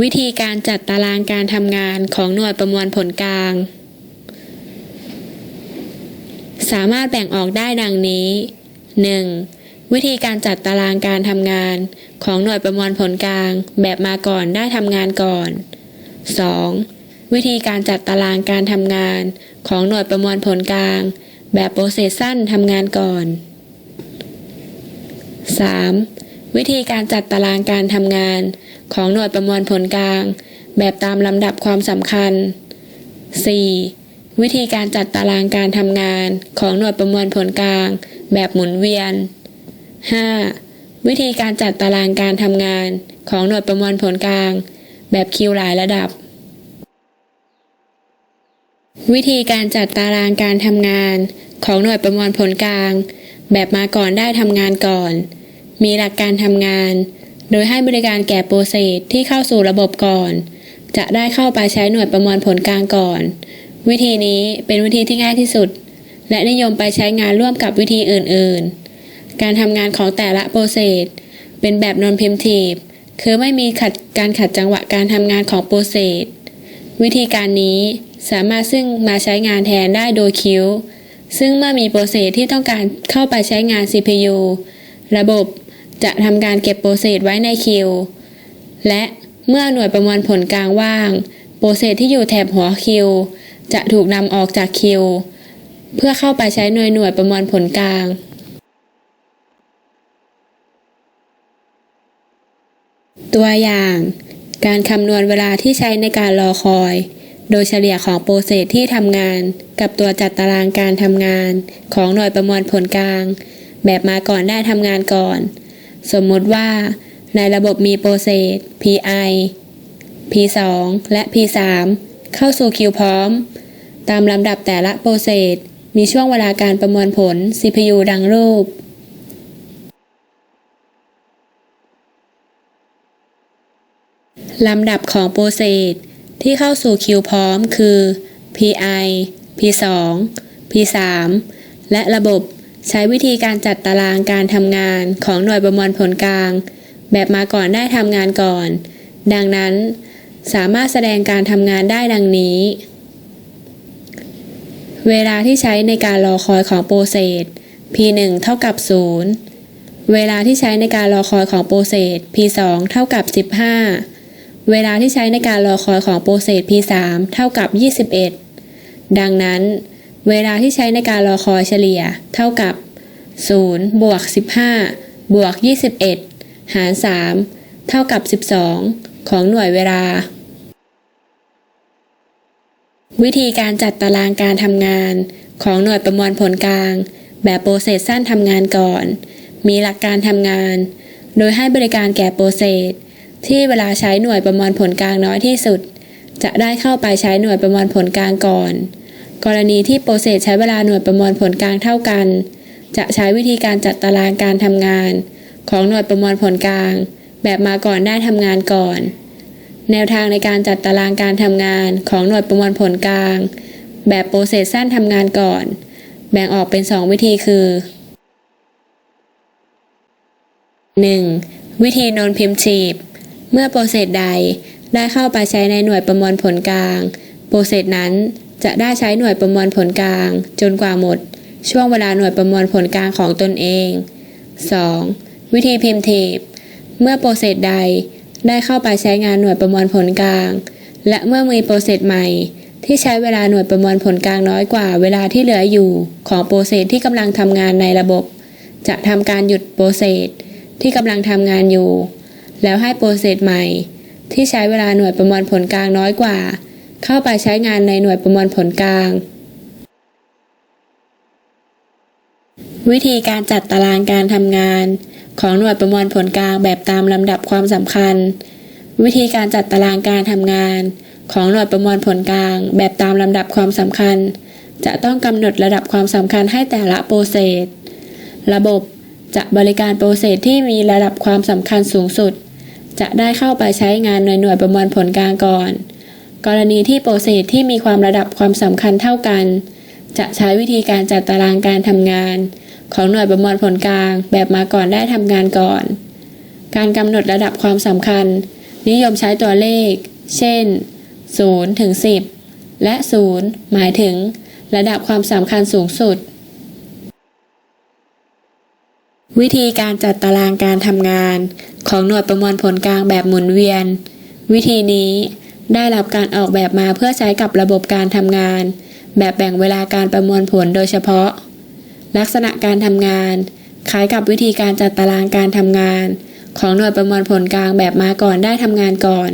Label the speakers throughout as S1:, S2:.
S1: วิธีการจัดตารางการทำงานของหน่วยประมวลผลกลาง สามารถแบ่งออกได้ดังนี้ 1. วิธีการจัดตารางการทำงานของหน่วยประมวลผลกลาง แบบมาก่อนได้ทำงานก่อน 2. วิธีการจัดตารางการทำงานของหน่วยประมวลผลกลาง แบบโปรเซสสั้นทำงานก่อน 3. วิธีการจัดตารางการทำงาน ของหน่วยประมวลผลกลาง แบบตามลำดับความสำคัญ 4. วิธีการจัดตารางการทำงาน ของหน่วยประมวลผลกลาง แบบหมุนเวียน 5. วิธีการจัดตารางการทำงาน ของหน่วยประมวลผลกลาง แบบคิวหลายระดับ วิธีการจัดตารางการทำงาน ของหน่วยประมวลผลกลาง แบบมาก่อนได้ทำงานก่อน มีหลักการทำงาน โดยให้บริการแก่โปรเซสที่เข้าสู่ระบบก่อน จะได้เข้าไปใช้หน่วยประมวลผลกลางก่อน วิธีนี้เป็นวิธีที่ง่ายที่สุด และนิยมไปใช้งานร่วมกับวิธีอื่น ๆ การทำงานของแต่ละโปรเซสเป็นแบบนอนพิมทีฟคือไม่มีขัดการขัดจังหวะการทำงานของโปรเซสวิธีการนี้สามารถซึ่งมาใช้งานแทนได้โดยคิวซึ่งเมื่อมีโปรเซสที่ต้องการเข้าไปใช้งาน CPU ระบบ จะทำการเก็บโปรเซสไว้ในคิว และเมื่อหน่วยประมวลผลกลางว่าง โปรเซสที่อยู่แถบหัวคิว จะถูกนำออกจากคิว เพื่อเข้าไปใช้หน่วยหน่วยประมวลผลกลางตัวอย่าง การคำนวณเวลาที่ใช้ในการรอคอย โดยเฉลี่ยของโปรเซสที่ทำงาน กับตัวจัดตารางการทำงาน ของหน่วยประมวลผลกลาง แบบมาก่อนได้ทำงานก่อน สมมุติว่า ในระบบมีโปรเซส PI P2 และ P3 เข้าสู่คิวพร้อม ตามลำดับแต่ละโปรเซส มีช่วงเวลาการประมวลผล CPU ดังรูปลำดับของโปรเซสที่เข้าสู่คิวพร้อมคือ PI P2 P3 และระบบ ใช้วิธีการจัดตารางการทำงานของหน่วยประมวลผลกลาง แบบมาก่อนได้ทำงานก่อน ดังนั้น สามารถแสดงการทำงานได้ดังนี้ เวลาที่ใช้ในการรอคอยของโปรเซส P1 เท่ากับ 0 เวลาที่ใช้ในการรอคอยของโปรเซส P2 เท่ากับ 15 เวลาที่ใช้ในการรอคอยของโปรเซส P3 เท่ากับ 21 ดังนั้น เวลาที่ใช้ในการรอคอยเฉลี่ย เท่ากับ 0 บวก 15 บวก 21 หาร 3 เท่ากับ 12 ของหน่วยเวลา วิธีการจัดตารางการทำงาน ของหน่วยประมวลผลกลาง แบบโปรเซสสั้นทำงานก่อน มีหลักการทำงาน โดยให้บริการแก่โปรเซสที่เวลาใช้หน่วยประมวลผลกลางน้อยที่สุด จะได้เข้าไปใช้หน่วยประมวลผลกลางก่อน กรณีที่โปรเซสใช้เวลาหน่วยประมวลผลกลางเท่ากัน จะใช้วิธีการจัดตารางการทำงาน ของหน่วยประมวลผลกลาง แบบมาก่อนได้ทำงานก่อน แนวทางในการจัดตารางการทำงานของหน่วยประมวลผลกลาง แบบโปรเซสสั้นทำงานก่อน แบ่งออกเป็น 2 วิธีคือ 1. วิธีโนนพิมพ์ชีพเมื่อโปรเซสใดได้เข้าไปใช้ในหน่วยประมวลผลกลาง โปรเซสนั้น จะได้ใช้หน่วยประมวลผลกลาง จนกว่าหมด ช่วงเวลาหน่วยประมวลผลกลางของตนเอง 2. วิธีพิมพ์ทีบเมื่อโปรเซสใดได้เข้าไปใช้งานหน่วยประมวลผลกลาง และเมื่อมีโปรเซสใหม่ ที่ใช้เวลาหน่วยประมวลผลกลางน้อยกว่าเวลาที่เหลืออยู่ของโปรเซสที่กำลังทำงานในระบบ จะทำการหยุดโปรเซสที่กำลังทำงานอยู่ แล้วให้โปรเซสใหม่ ที่ใช้เวลาหน่วยประมวลผลกลางน้อยกว่า เข้าไปใช้งานในหน่วยประมวลผลกลาง วิธีการจัดตารางการทำงาน ของหน่วยประมวลผลกลางแบบตามลำดับความสำคัญ วิธีการจัดตารางการทำงาน ของหน่วยประมวลผลกลาง แบบตามลำดับความสำคัญ จะต้องกำหนดระดับความสำคัญให้แต่ละโปรเซส ระบบจะบริการโปรเซสที่มีระดับความสำคัญสูงสุด จะได้เข้าไปใช้งานในหน่วยประมวลผลกลางก่อน กรณีที่โปรเซสที่มีความระดับความสำคัญเท่ากัน จะใช้วิธีการจัดตารางการทำงาน ของหน่วยประมวลผลกลาง แบบมาก่อนได้ทำงานก่อน การกำหนดระดับความสำคัญ นิยมใช้ตัวเลข เช่น0ถึง10 และ 0 หมายถึง ระดับความสำคัญสูงสุด วิธีการจัดตารางการทำงาน ของหน่วยประมวลผลกลางแบบหมุนเวียน วิธีนี้ ได้รับการออกแบบมาเพื่อใช้กับระบบการทำงาน แบบแบ่งเวลาการประมวลผลโดยเฉพาะ ลักษณะการทำงาน คล้ายกับวิธีการจัดตารางการทำงาน ของหน่วยประมวลผลกลางแบบมาก่อนได้ทำงานก่อน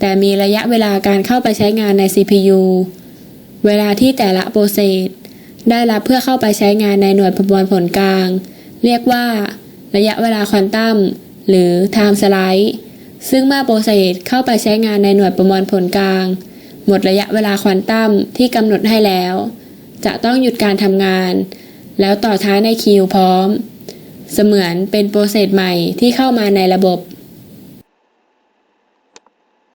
S1: แต่มีระยะเวลาการเข้าไปใช้งานใน CPU เวลาที่แต่ละโปรเซสได้รับเพื่อเข้าไปใช้งานในหน่วยประมวลผลกลาง เรียกว่า ระยะเวลาควอนตัมหรือ time slice ซึ่งเมื่อโปรเซสเข้าไปใช้งานในหน่วยประมวลผลกลาง หมดระยะเวลาควอนตัมที่กำหนดให้แล้ว จะต้องหยุดการทำงาน แล้วต่อท้ายในคิวพร้อม เสมือนเป็นโปรเซสใหม่ที่เข้ามาในระบบ